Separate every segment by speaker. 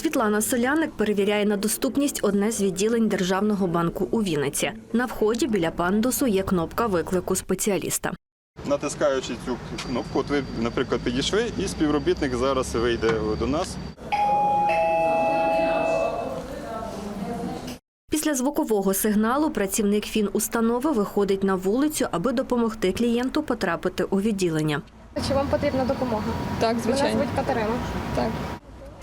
Speaker 1: Світлана Соляник перевіряє на доступність одне з відділень Державного банку у Вінниці. На вході біля пандусу є кнопка виклику спеціаліста.
Speaker 2: Натискаючи цю кнопку, от ви, наприклад, підійшли, і співробітник зараз вийде до нас.
Speaker 1: Після звукового сигналу працівник фінустанови виходить на вулицю, аби допомогти клієнту потрапити у відділення.
Speaker 3: Чи вам потрібна допомога?
Speaker 4: Так,
Speaker 3: Мене
Speaker 4: звичайно.
Speaker 3: звуть Катерина.
Speaker 4: Так.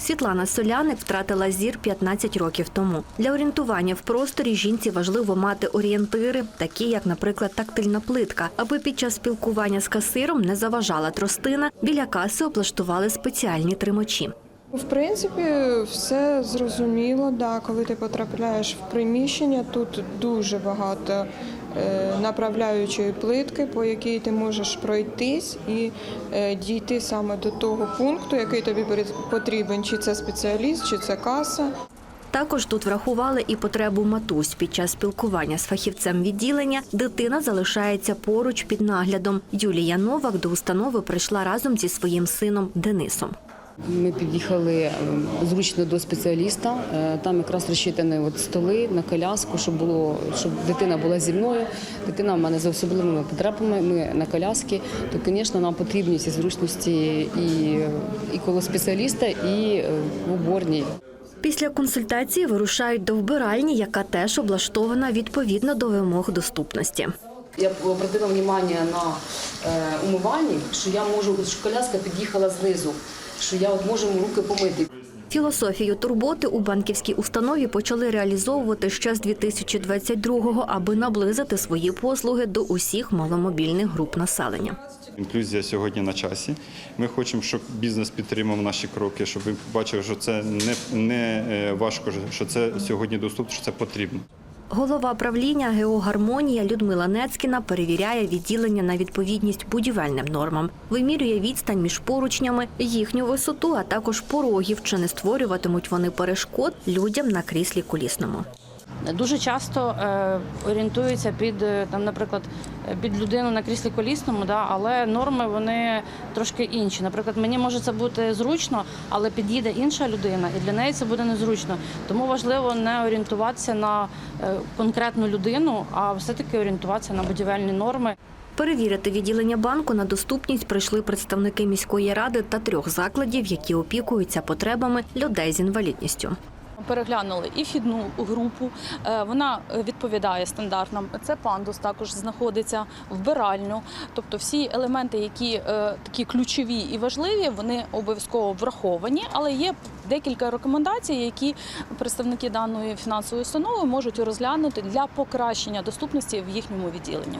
Speaker 1: Світлана Соляник втратила зір 15 років тому. Для орієнтування в просторі жінці важливо мати орієнтири, такі як, наприклад, тактильна плитка, аби під час спілкування з касиром не заважала тростина. Біля каси облаштували спеціальні тримачі.
Speaker 4: В принципі, все зрозуміло. Да. Коли ти потрапляєш в приміщення, тут дуже багато е, направляючої плитки, по якій ти можеш пройтись і е, дійти саме до того пункту, який тобі потрібен, чи це спеціаліст, чи це каса.
Speaker 1: Також тут врахували і потребу матусь під час спілкування з фахівцем відділення. Дитина залишається поруч під наглядом. Юлія Новак до установи прийшла разом зі своїм сином Денисом.
Speaker 5: Ми під'їхали е, зручно до спеціаліста. Е, Там якраз розчитані от столи на коляску, щоб було, щоб дитина була зі мною. Дитина в мене з особливими потребами. Ми на коляски. То, звісно, нам потрібні ці зручності і, і коло спеціаліста, і е, в уборній.
Speaker 1: Після консультації вирушають до вбиральні, яка теж облаштована відповідно до вимог доступності.
Speaker 5: Я обратила увагу на е, умивальник, що я можу, що коляска під'їхала знизу, що я от можу руки помити.
Speaker 1: Філософію турботи у банківській установі почали реалізовувати ще з 2022-го, аби наблизити свої послуги до усіх маломобільних груп населення.
Speaker 2: Інклюзія сьогодні на часі. Ми хочемо, щоб бізнес підтримав наші кроки, щоб він бачив, що це не, не е, важко, що це сьогодні доступно, що це потрібно.
Speaker 1: Голова правління «Геогармонія» Людмила Нецькіна перевіряє відділення на відповідність будівельним нормам, вимірює відстань між поручнями, їхню висоту, а також порогів, чи не створюватимуть вони перешкод людям на кріслі колісному.
Speaker 6: Дуже часто е, орієнтуються під е, там, наприклад, під людину на кріслі колісному, да, але норми вони трошки інші. Наприклад, мені може це бути зручно, але під'їде інша людина, і для неї це буде незручно. Тому важливо не орієнтуватися на е, конкретну людину, а все-таки орієнтуватися на будівельні норми.
Speaker 1: Перевірити відділення банку на доступність прийшли представники міської ради та трьох закладів, які опікуються потребами людей з інвалідністю.
Speaker 7: Переглянули і вхідну групу. Е, Вона відповідає стандартам. Це пандус також знаходиться вбиральню. Тобто всі елементи, які е, такі ключові і важливі, вони обов'язково враховані, але є декілька рекомендацій, які представники даної фінансової установи можуть розглянути для покращення доступності в їхньому відділенні.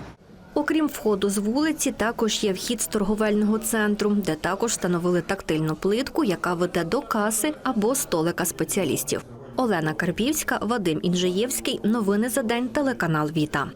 Speaker 1: Окрім входу з вулиці, також є вхід з торговельного центру, де також встановили тактильну плитку, яка веде до каси або столика спеціалістів. Олена Карпівська, Вадим Інжиєвський. Новини за день. Телеканал Віта.